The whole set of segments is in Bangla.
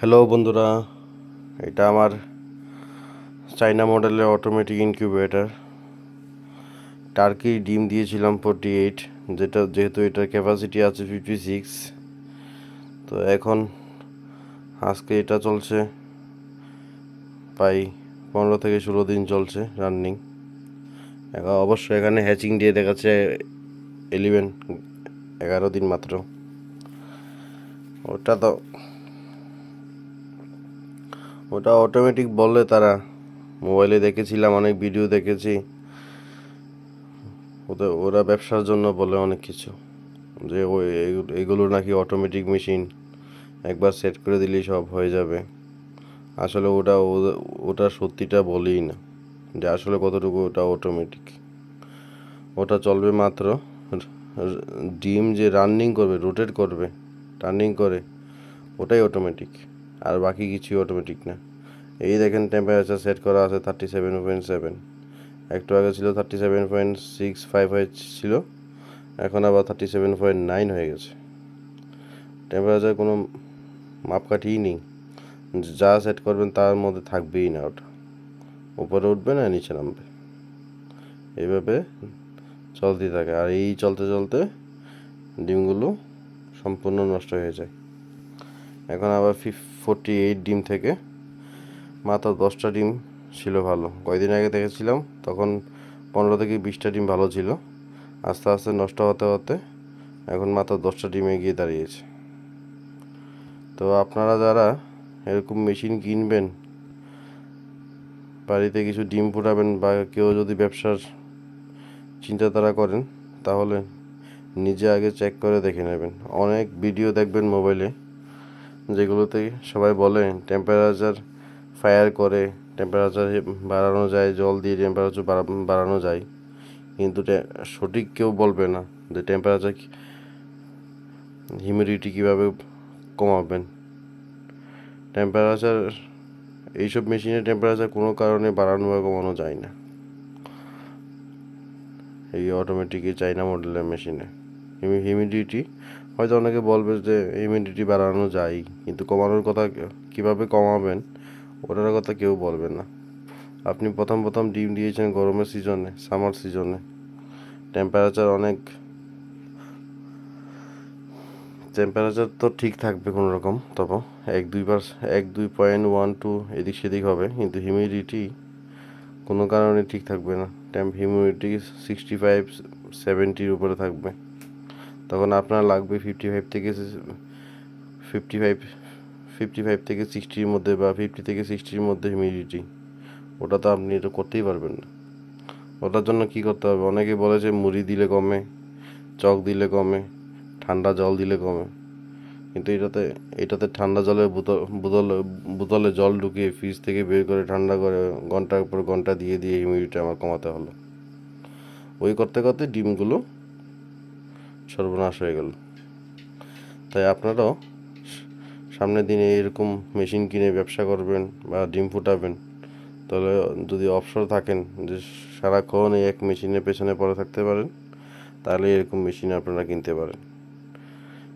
হ্যালো বন্ধুরা। এটা আমার চাইনা মডেলের অটোমেটিক ইনকিউবেটার টার্কি ডিম দিয়েছিলাম ফোরটি এইট যেটা যেহেতু এটার ক্যাপাসিটি আছে ফিফটি সিক্স তো এখন আজকে এটা চলছে প্রায় পনেরো থেকে ষোলো দিন চলছে রানিং অবশ্য এখানে হ্যাচিং দিয়ে দেখাচ্ছে এলিভেন এগারো দিন মাত্র। ওটা তো ওটা অটোমেটিক বললে তারা। মোবাইলে দেখেছিলাম, অনেক ভিডিও দেখেছি। ওদের ওরা ব্যবসার জন্য বলে অনেক কিছু। যে ওই এগু- এগুলো নাকি অটোমেটিক মেশিন একবার সেট করে দিলেই সব হয়ে যাবে। আসলে ওটা ওটা সত্যিটা বলেই না। যে আসলে কতটুকু ওটা অটোমেটিক ওটা চলবে মাত্র ডিম যে রানিং করবে রোটেট করবে টার্নিং করে, ওটাই অটোমেটিক আর বাকি কিছুই অটোমেটিক না। এই দেখেন টেম্পারেচার সেট করা আছে থার্টি সেভেন পয়েন্ট সেভেন একটু আগে ছিল thirty seven point six five ছিল, এখন আবার থার্টি সেভেন পয়েন্ট নাইন হয়ে গেছে। টেম্পারেচার কোনো মাপকাঠিই নেই। যা সেট করবেন তার মধ্যে থাকবেই না ওটা। উপরে উঠবে না, নিচে নামবে। এইভাবে চলতেই থাকে। আর এই চলতে চলতে ডিমগুলো সম্পূর্ণ নষ্ট হয়ে যায়। এখন আবার ফোরটি এইট ডিম থেকে। মাত্র দশটা ডিম ছিল ভালো। কয়দিন আগে দেখেছিলাম, তখন পনেরো থেকে বিশটা ডিম ভালো ছিল। আস্তে আস্তে নষ্ট হতে হতে এখন মাত্র দশটা ডিমে গিয়ে দাঁড়িয়েছে। তো আপনারা যারা এরকম মেশিন কিনবেন, বাড়িতে কিছু ডিম ফুটাবেন বা কেউ যদি ব্যবসার চিন্তাধারা করেন, তাহলে নিজে আগে চেক করে দেখে নেবেন। অনেক ভিডিও দেখবেন মোবাইলে যেগুলোতে সবাই বলে টেম্পারেচার ফায়ার করে টেম্পারেচার বাড়ানো যায়, জল দিয়ে টেম্পারেচার বাড়ানো যায়। কিন্তু সঠিক কেউ বলবে না যে টেম্পারেচার হিউমিডিটি কীভাবে কমাবেন। টেম্পারেচার এইসব মেশিনে টেম্পারেচার কোনো কারণে বাড়ানো বা কমানো যায় না। এই অটোমেটিক চাইনা মডেলের মেশিনে হিউমিডিটি হয়তো অনেকে বলবে যে হিউমিডিটি বাড়ানো যায়, কিন্তু কমানোর কথা কীভাবে কমাবেন, ওটার কথা কেউ বলবে না। আপনি প্রথম প্রথম ডিম দিয়েছেন গরমের সিজনে সামার সিজনে টেম্পারেচার অনেক টেম্পারেচার তো ঠিক থাকবে কোনো রকম, তবে এক দুই পার এক দুই পয়েন্ট ওয়ান টু এদিক সেদিক হবে, কিন্তু হিউমিডিটি কোনো কারণে ঠিক থাকবে না। টেম্প হিউমিডিটি সিক্সটি ফাইভ সেভেন্টির উপরে থাকবে। তখন আপনার লাগবে ফিফটি ফাইভ থেকে ফিফটি ফাইভ ফিফটি ফাইভ থেকে সিক্সটির মধ্যে বা ফিফটি থেকে সিক্সটির মধ্যে হিউমিডিটি ওটা তো আপনি এটা করতেই পারবেন না। ওটার জন্য কি করতে হবে? অনেকে বলে যে মুড়ি দিলে কমে, চক দিলে কমে, ঠান্ডা জল দিলে কমে। কিন্তু এটাতে এটাতে ঠান্ডা জলের বোতল, বোতলে বোতলে জল ঢুকিয়ে ফ্রিজ থেকে বের করে ঠান্ডা করে ঘণ্টার পর ঘণ্টা দিয়ে দিয়ে হিউমিডিটি আমার কমাতে হলো। ওই করতে করতে ডিমগুলো সর্বনাশ হয়ে গেল। তাই আপনারাও সামনের দিনে এরকম মেশিন কিনে ব্যবসা করবেন বা ডিম ফুটাবেন, তাহলে যদি অবসর থাকেন, যে সারাক্ষণ এই এক মেশিনের পেছনে পড়ে থাকতে পারেন, তাহলে এরকম মেশিন আপনারা কিনতে পারেন।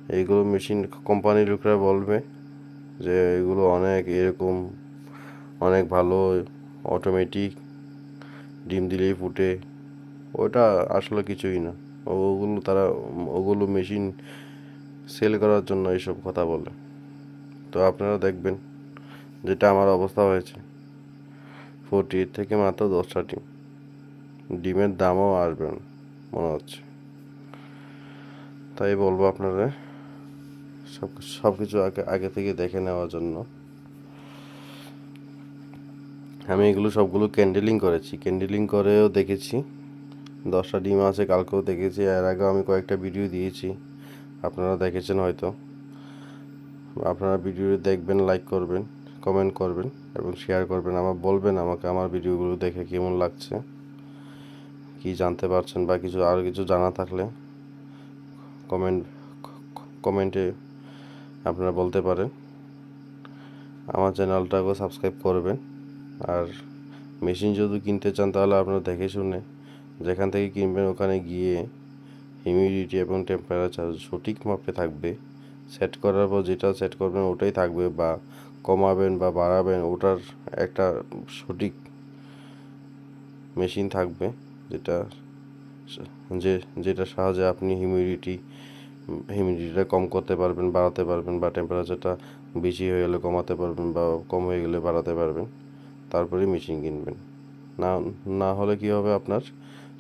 এইগুলো মেশিন কোম্পানির লোকরা বলবে যে এগুলো অনেক এরকম, অনেক ভালো অটোমেটিক ডিম দিলেই ফুটে। ওটা আসলে কিছুই না। ওগুলো তারা, ওগুলো মেশিন সেল করার জন্য এইসব কথা বলে। তো আপনারা দেখবেন যেটা আমার অবস্থা হয়েছে। ফোরটি এইট থেকে মাত্র দশটা ডিম। ডিমের দামও আসবে মনে হচ্ছে। তাই বলব আপনারা সব সব কিছু আগে আগে থেকে দেখে নেওয়ার জন্য। আমি এগুলো সবগুলো ক্যান্ডেলিং করেছি। ক্যান্ডেলিং করেও দেখেছি। দশটা ডিম আছে, কালকেও দেখেছি, এর আগেও আমি কয়েকটা ভিডিও দিয়েছি। আপনারা দেখেছেন হয়তো। আপনারা ভিডিও দেখবেন লাইক করবেন কমেন্ট করবেন এবং শেয়ার করবেন। আমার বলবেন আমাকে আমার ভিডিওগুলো দেখে কেমন লাগছে, কি জানতে পারছেন বা কিছু, আর কিছু জানা থাকলে কমেন্ট কমেন্টে আপনারা বলতে পারেন। আমার চ্যানেলটাকেও সাবস্ক্রাইব করবেন। আর মেশিন যদি কিনতে চান তাহলে আপনারা দেখে শুনে যেখান থেকে কিনবেন, ওখানে গিয়ে হিউমিডিটি এবং টেম্পারেচার সঠিক মাপে থাকবে। সেট করার পর যেটা সেট করবেন, ওটাই থাকবে বা কমাবেন বা বাড়াবেন, ওটার একটা সঠিক মেশিন থাকবে যেটা যে যেটা সাহায্যে আপনি হিউমিডিটি হিউমিডিটিটা কম করতে পারবেন, বাড়াতে পারবেন বা টেম্পারেচারটা বেশি হয়ে গেলে কমাতে পারবেন বা কম হয়ে গেলে বাড়াতে পারবেন। তারপরে মেশিন কিনবেন। না না হলে কী হবে আপনার?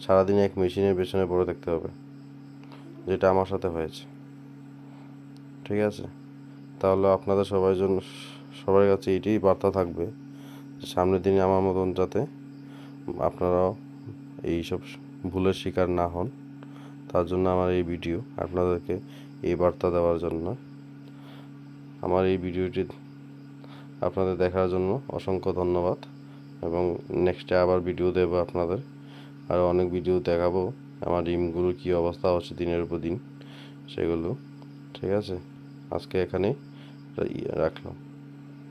সারাদিন এক মেশিনের পেছনে পড়ে থাকতে হবে, যেটা আমার সাথে হয়েছে। ঠিক আছে? তাহলে আপনাদের সবার জন্য, সবার কাছে এটাই বার্তা থাকবে সামনের দিনে আমার মতন যাতে আপনারাও এইসব ভুলের শিকার না হন। তার জন্য আমার এই ভিডিও আপনাদেরকে এই বার্তা দেওয়ার জন্য, আমার এই ভিডিওটি আপনাদের দেখার জন্য অসংখ্য ধন্যবাদ এবং নেক্সটে আবার ভিডিও দেবো আপনাদের। আরও অনেক ভিডিও দেখাবো। আমার ডিমগুলোর কী অবস্থা হচ্ছে দিনের উপর দিন, সেগুলো। ঠিক আছে? আজকে এখানে রাখলাম।